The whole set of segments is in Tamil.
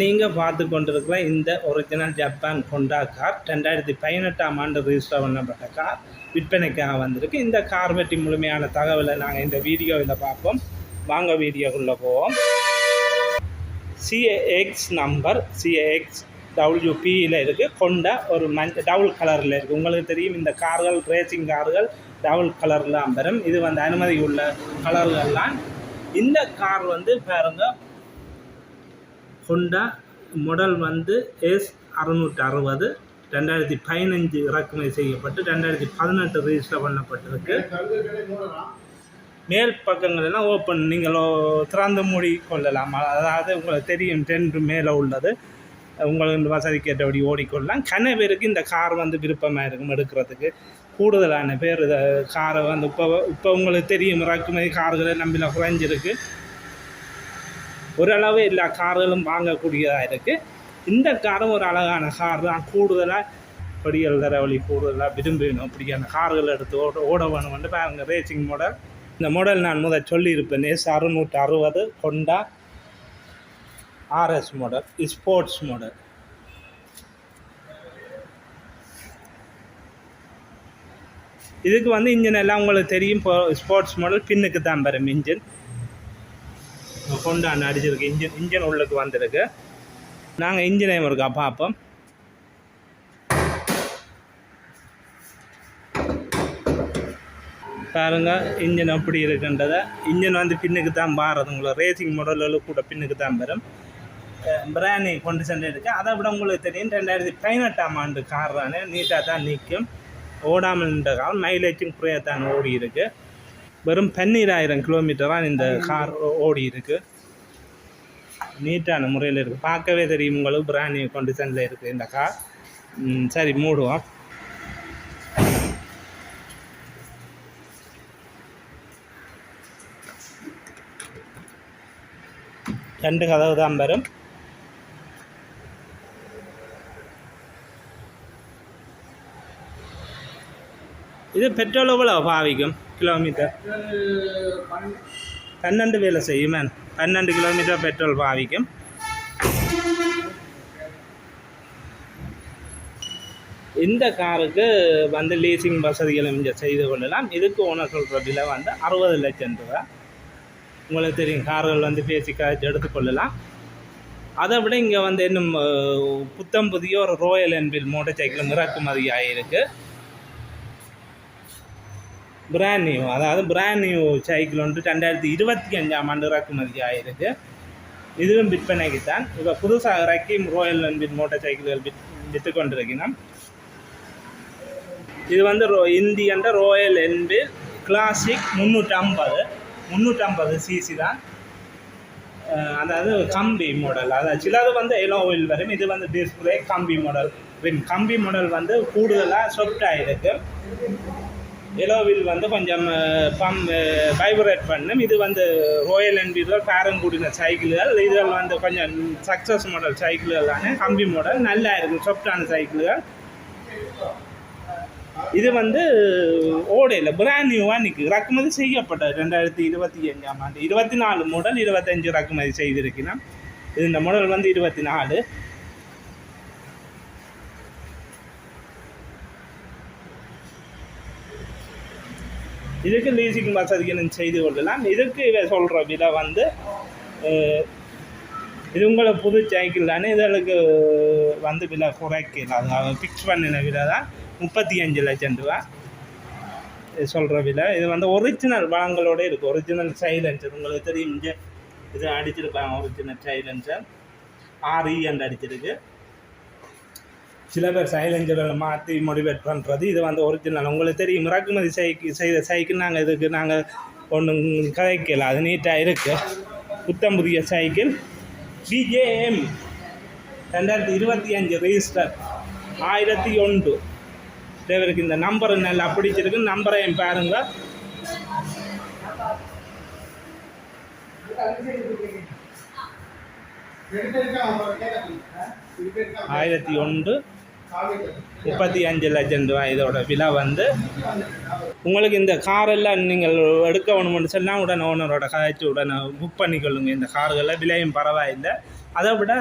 நீங்கள் பார்த்து கொண்டிருக்கிற இந்த ஒரிஜினல் ஜப்பான் கொண்டா கார் ரெண்டாயிரத்தி பதினெட்டாம் ஆண்டு ரிஜிஸ்டர் பண்ணப்பட்ட கார் விற்பனைக்காக வந்திருக்கு. இந்த கார் பற்றி முழுமையான தகவலை நாங்கள் இந்த வீடியோவில் பார்ப்போம். வாங்க வீடியோக்குள்ளே போவோம். சிஏஎக்ஸ் நம்பர் சிஏஎக்ஸ் டபிள்யூபியில் இருக்குது கொண்ட ஒரு மஞ்ச டபுள் கலரில் இருக்குது உங்களுக்கு தெரியும் இந்த கார்கள் ரேசிங் கார்கள் டபுள் கலரில் வரும். இது வந்து அனுமதி உள்ள கலர்கள்லாம் இந்த கார் வந்து பாருங்கள் ஹொண்டா மாடல் வந்து எஸ் அறுநூற்றி அறுபது ரெண்டாயிரத்தி பதினஞ்சு இறக்குமதி செய்யப்பட்டு ரெண்டாயிரத்தி பதினெட்டு ரிஜிஸ்டர் பண்ணப்பட்டிருக்கு. மேல் பக்கங்கள் எல்லாம் ஓப்பன் நீங்கள் திறந்து மூடி கொள்ளலாம். அதாவது உங்களுக்கு தெரியும் டென்ட் மேலே உள்ளது. உங்களுக்கு வசதி கேட்டபடி ஓடிக்கொள்ளலாம். கன பேருக்கு இந்த கார் வந்து விருப்பமாக இருக்கும் எடுக்கிறதுக்கு. கூடுதலான பேர் இதை காரை வந்து இப்போ இப்போ உங்களுக்கு தெரியும் இறக்குமதி கார்களை நம்பில குறைஞ்சிருக்கு. ஓரளவு எல்லா கார்களும் வாங்கக்கூடியதாக இருக்குது இந்த காரும் ஒரு அழகான கார் தான். கூடுதலாக படிகள் தரவழி கூடுதலாக விரும்பினோம் அப்படியான கார்கள் எடுத்து ஓட ஓட வேணும்னு பாருங்கள் ரேசிங் மாடல் இந்த மாடல் நான் முதல் சொல்லியிருப்பேன். எஸ் அறுநூற்று அறுபது கொண்டா ஆர்எஸ் மாடல் ஸ்போர்ட்ஸ் மாடல் இதுக்கு வந்து இன்ஜின் எல்லாம் உங்களுக்கு தெரியும். இப்போ ஸ்போர்ட்ஸ் மாடல் பின்னுக்கு தான் வரும் இன்ஜின் கொண்டாந்து அடிச்சிருக்கு இன்ஜின் இன்ஜின் உள்ளுக்கு வந்திருக்கு நாங்கள் இன்ஜினை இருக்கா பார்ப்போம். பாருங்க இன்ஜின் எப்படி இருக்குன்றதை. இன்ஜின் வந்து பின்னுக்கு தான் மாறுறது உங்களுக்கு ரேசிங் மாடலில் கூட பின்னுக்கு தான் வரும். பிராணி கொண்டு இருக்குது அதை விட உங்களுக்கு தெரியும் ரெண்டாயிரத்தி பதினெட்டாம் ஆண்டு கார் தானே நீட்டாக தான் நிற்கும். ஓடாமல் நின்ற காலம் மைலேஜும் குறையாக தான் ஓடி இருக்குது வெறும் பன்னீராயிரம் கிலோமீட்டராக இந்த கார் ஓடி இருக்கு. நீட்டான முறையில் இருக்குது பார்க்கவே தெரியும் உங்களுக்கு பிராணி கண்டிஷனில் இருக்குது இந்த கார் சரி மூடுவோம். ரெண்டு கதவு தான் வரும் இது பெட்ரோல் எவ்வளோ பாவிக்கும்? கிலோமீட்டர். பன்னெண்டு வேலை செய்யும் பன்னெண்டு கிலோமீட்டர் பெட்ரோல் பாவிக்கும். இந்த காருக்கு வந்து லீசிங் வசதிகளும் இங்கே செய்து கொள்ளலாம். இதுக்கு ஓனர் சொல்கிற விலை வந்து அறுபது லட்சம் ரூபா. உங்களுக்கு தெரியும் கார்கள் வந்து பேசி காய்ச்சி எடுத்துக்கொள்ளலாம் அதை விட இங்கே வந்து இன்னும் புத்தம் புதிய ஒரு ரோயல் என்ஃபீல்ட் மோட்டர் சைக்கிள் இறக்குமதி ஆகியிருக்கு பிராண்ட் நியூ அதாவது பிராண்ட் நியூ சைக்கிள் வந்து ரெண்டாயிரத்தி இருபத்தி அஞ்சாம் ஆண்டு இறக்குமதி ஆகிருக்கு இதுவும் விற்பனைக்கு தான் இப்போ புதுசாக இறக்கி ரோயல் என்ஃபீல்ட் மோட்டார் சைக்கிள்கள் வித் விற்று கொண்டிருக்கிறோம் இது வந்து ரோ இந்தியன்ற ரோயல் என்ஃபீல்ட் கிளாசிக் முந்நூற்றம்பது முந்நூற்றம்பது சிசி தான். அதாவது கம்பி மாடல் அதாவது சிலது வந்து எலோவில் வரும். இது வந்து டிஸ்பிளே கம்பி மாடல் கம்பி மாடல் வந்து கூடுதலாக சொப்டாக இருக்குது எலோவில் வந்து கொஞ்சம் பம் வைப்ரேட் பண்ணும். இது வந்து ரோயல் என்ஃபீல்டு பேரங்குடின சைக்கிள்கள் இதில் வந்து கொஞ்சம் சக்ஸஸ் மாடல் சைக்கிள்கள் தானே. கம்பி மாடல் நல்லா இருக்கும் சொஃப்டான சைக்கிள்கள் இது வந்து ஓடையில் பிராண்ட் நியூவாக நிற்கு இறக்குமதி செய்யப்பட்டது ரெண்டாயிரத்தி இருபத்தி அஞ்சாம் ஆண்டு. இருபத்தி நாலு மாடல் இருபத்தஞ்சு இறக்குமதி செய்திருக்கிறோம். இந்த மாடல் வந்து இருபத்தி நாலு. இதுக்கு லீசிங் வசதிகளும் செய்து கொள்ளலாம். இதுக்கு இவ சொல்கிற விலை வந்து இது உங்களை புது சைக்கிள் தானே இதற்கு வந்து விலை குறைக்கல. அதாவது ஃபிக்ஸ் பண்ணின விலை தான் முப்பத்தி அஞ்சு லட்சம் ரூபா. சொல்கிற விலை. இது வந்து ஒரிஜினல் வளங்களோட இருக்குது ஒரிஜினல் சைலன்சர் உங்களுக்கு தெரியும் இது அடிச்சிருப்பாங்க ஒரிஜினல் சைலன்சர் ஆர்இ என்று அடிச்சிருக்கு. சில பேர் சைலஞ்சர்களை மாற்றி மோட்டிவேட் பண்ணுறது இது வந்து ஒரிஜினல் உங்களுக்கு தெரியும் இறக்குமதி சைக்கிள் செய்த சைக்கிள் நாங்கள் இதுக்கு நாங்கள் ஒன்றும் கதைக்கல. அது நீட்டாக இருக்குது புத்தம் புதிய சைக்கிள் பிஜேஎம் ரெண்டாயிரத்தி இருபத்தி அஞ்சு ரெஜிஸ்டர் ஆயிரத்தி ஒன்று. தேவருக்கு இந்த நம்பர் நல்லா பிடிச்சிருக்கு நம்பரையும் பாருங்க. ஆயிரத்தி ஒன்று. முப்பத்தி அஞ்சு லட்சம் ரூபாய் இதோட விலை வந்து உங்களுக்கு இந்த காரெல்லாம் நீங்கள் எடுக்க வேணும்னு சொன்னால் உடனே ஓனரோட கதைச்சு உடனே புக் பண்ணிக்கொள்ளுங்க. இந்த கார்களில் விலையும் பரவாயில்லை. அதை விட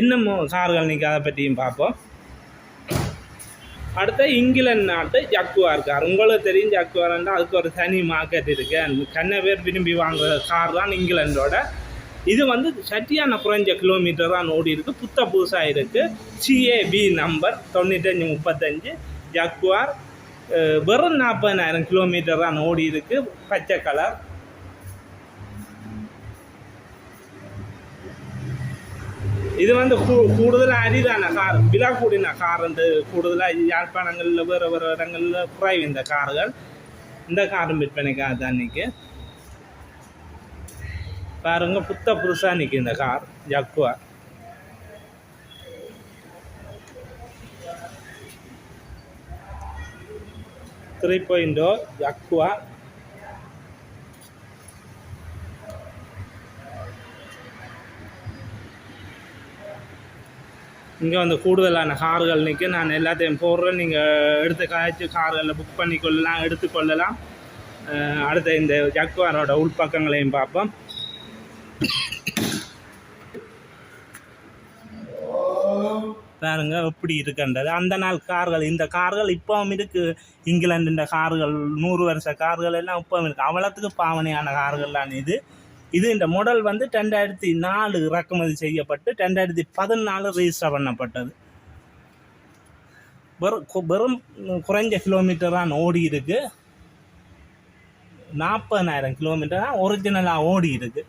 என்னமோ கார்கள் நீங்கள் அதை பற்றியும் பார்ப்போம். அடுத்த இங்கிலாந்து நாட்டு ஜக்குவார் கார் உங்களுக்கு தெரியும் ஜக்குவார்ன்றால் அதுக்கு ஒரு தனி மார்க்கெட் இருக்குது கண்ண பேர் விரும்பி வாங்குற கார் தான் இங்கிலாண்டோட இது வந்து சட்டியான குறைஞ்ச கிலோமீட்டர் தான் ஓடி இருக்கு. புத்த புதுசாக இருக்குது சிஏபி நம்பர் தொண்ணூத்தஞ்சு முப்பத்தஞ்சு. ஜக்குவார் வெறும் நாற்பதாயிரம் கிலோமீட்டர் தான் ஓடி இருக்கு. பச்சை கலர் இது வந்து கூ கூடுதலாக அரிதான கார் விழா கூடின கார் வந்து கூடுதலாக யாழ்ப்பாணங்களில் வேறு வேறு இடங்களில் குறைவு இந்த கார்கள் இந்த காரும் விற்பனைக்காக தான் நிற்கு பாருங்க புத்த புதுசாக நிற்கும் இந்த கார் ஜக்குவா. த்ரீ பாயிண்டோ oh, ஜக்குவா. இங்கே வந்து கூடுதலான கார்கள் நிற்க நான் எல்லாத்தையும் போடுறேன். நீங்கள் எடுத்து காய்ச்சி கார்களில் புக் பண்ணி கொள்ளலாம் எடுத்துக்கொள்ளலாம் அடுத்த இந்த ஜக்குவாரோட உள்பக்கங்களையும் பார்ப்போம். பாருங்க எப்படி இருக்குன்றது. அந்த நாள் கார்கள் இந்த கார்கள் இப்பவும் இருக்கு. இங்கிலாந்து இந்த கார்கள் நூறு வருஷ கார்கள் எல்லாம் இப்பவும் இருக்கு. அவ்வளோத்துக்கு பாவனையான கார்கள்லாம் இது. இது இந்த மாடல் வந்து ரெண்டாயிரத்தி நாலு இறக்குமதி செய்யப்பட்டு ரெண்டாயிரத்தி பதினாலு ரிஜிஸ்டர் பண்ணப்பட்டது. வெறும் வெறும் குறைஞ்ச கிலோமீட்டர் தான் ஓடி இருக்கு. நாற்பதாயிரம் கிலோமீட்டர் தான் ஒரிஜினலாக ஓடி இருக்குது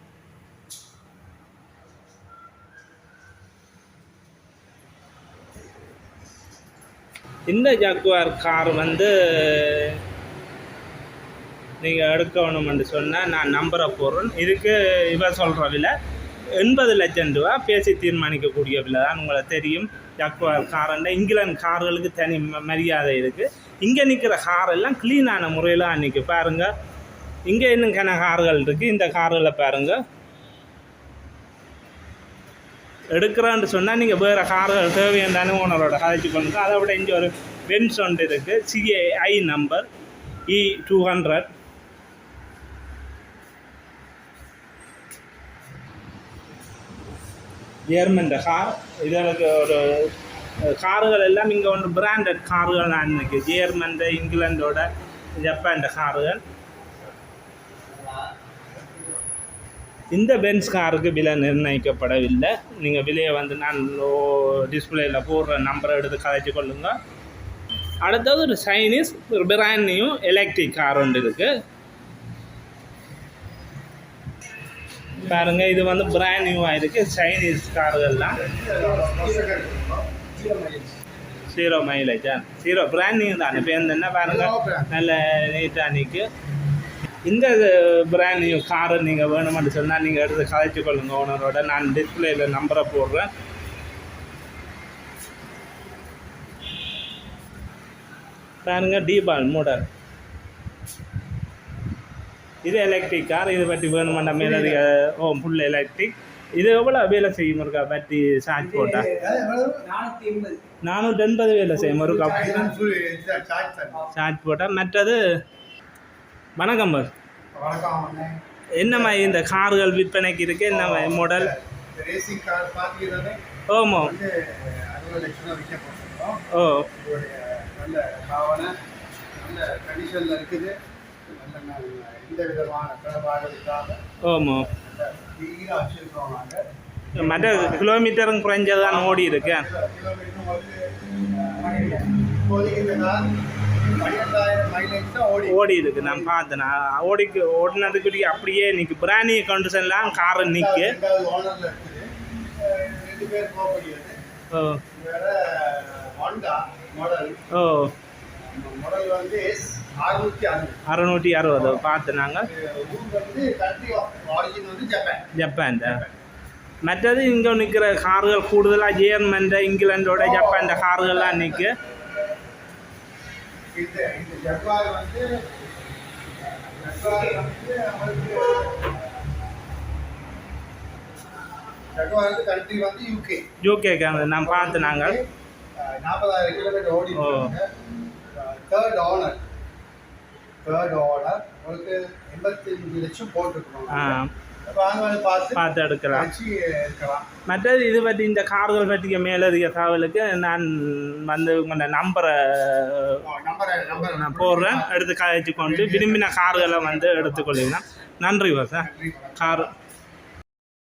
இந்த ஜாக்குவார் கார் வந்து நீங்கள் எடுக்கணும்னு சொன்னால் நான் நம்பரை போடுறேன் இதுக்கு இவ சொல்கிற விலை எண்பது லட்சம் ரூபா. பேசி தீர்மானிக்கக்கூடிய விலை தான் உங்களுக்கு தெரியும். ஜாக்குவார் காரண்ட இங்கிலாந்து கார்களுக்கு தனி ம- மரியாதை இருக்குது இங்கே நிற்கிற கார் எல்லாம் க்ளீனான முறையில் அன்றைக்கி பாருங்கள் இங்கே இன்னும் கன கார்கள் இருக்குது இந்த கார்களை பாருங்கள் எடுக்கிறான்னு சொன்னால் நீங்கள் வேறு கார்கள் தேவையான ஓனரோட கதைச்சு பண்ணுங்க அதை விட இங்கே ஒரு பென்ஸ் ஒன்று இருக்குது CAI number E two hundred German car இது எனக்கு ஒரு கார்கள் எல்லாம் இங்கே ஒன்று பிராண்டட் கார்கள் நான் இருக்கு. ஜெர்மன் இங்கிலாண்டோட ஜப்பான் கார்கள் இந்த பென்ஸ் காருக்கு விலை நிர்ணயிக்கப்படவில்லை. நீங்கள் விலையை வந்து நான் டிஸ்பிளேயில் போடுற நம்பரை எடுத்து கதைச்சு கொள்ளுங்க. அடுத்தது ஒரு சைனீஸ் ஒரு பிராண்ட் நியூ எலக்ட்ரிக் கார் ஒன்று இருக்குது பாருங்க இது வந்து பிராண்ட் நியூவாக இருக்குது சைனீஸ் கார்கள்லாம். ஜீரோ மைலேஜா ஜீரோ பிராண்ட் நியூ தானே. இப்போ என்ன பாருங்க. நல்ல நீட்டாக நிற்கு இந்த பிராண்ட் நியூ காரை நீங்கள் வேணுமென்னு சொன்னால் நீங்கள் எடுத்து கதைச்சு கொள்ளுங்க ஓனரோட நான் டிஸ்பிளேயில் நம்பரை போடுறேன். பாருங்க டீபால் மாடல் இது எலக்ட்ரிக் கார் இது பற்றி வேணுமெண்டா மேலதிக ஓ ஃபுல் எலக்ட்ரிக் இது எவ்வளோ வேலை செய்யும் இருக்கா பற்றி சார்ஜ் போட்டா. நானூற்றி எண்பது வேலை செய்யும் இருக்கா சார்ஜ் போட்டால் மற்றது வணக்கம் பாஸ். வணக்கம் அண்ணே. என்ன மாதிரி இந்த கார்கள் விற்பனைக்கு இருக்கு? என்ன மாதிரி மாடல் ரேசிங் கார் பார்த்தீங்கன்னா ஓமோ அறுபது லட்சம் விற்க ஓ. நல்ல பாவனை நல்ல கண்டிஷனில் இருக்குது. நல்ல எந்த விதமான இல்லாத ஓமோ நல்ல வச்சுருக்கோம் நாங்கள் மற்ற கிலோமீட்டரும் குறைஞ்சதான் ஓடி இருக்கு கிலோமீட்டர் வந்து இப்போதைக்கு இந்த கார் ஓடி. இருக்கு. நான் பார்த்தேன். ஓடிக்கு ஓடினதுக்கு அப்படியே நிற்கு பிராணி கண்டிஷன்லாம் காரை நிற்கு ஓ. ஓ. அறுநூற்றி அறுபது. பார்த்தேன் நாங்கள் ஜப்பான் ஜப்பான் மற்றது இங்கே நிற்கிற கார்கள் கூடுதலாக ஜெர்மன் இங்கிலாண்டோட ஜப்பான் கார்கள்லாம் நிற்கு இந்த இந்த ஜப்பான் வந்து ஜப்பான் வந்து ஜப்பான் வந்து கண்ட்ரி வந்து யூகே யூகேக்கு நான் பார்த்தேன் நாங்கள். நாற்பதாயிரம் கிலோமீட்டர் ஓடி. தேர்ட் ஓனர் தேர்ட் ஓனர் உங்களுக்கு எண்பத்தஞ்சு லட்சம் வந்து பார்த்து எடுக்கலாம். மற்றது இது பற்றி இந்த கார்கள் பற்றிய மேலதிக தகவலுக்கு நான் வந்து உங்களோட நம்பரை போடுறேன். எடுத்து கழிச்சு கொண்டு விரும்பின கார்களை வந்து எடுத்துக்கொள்ளிங்கன்னா நன்றி சார். கார்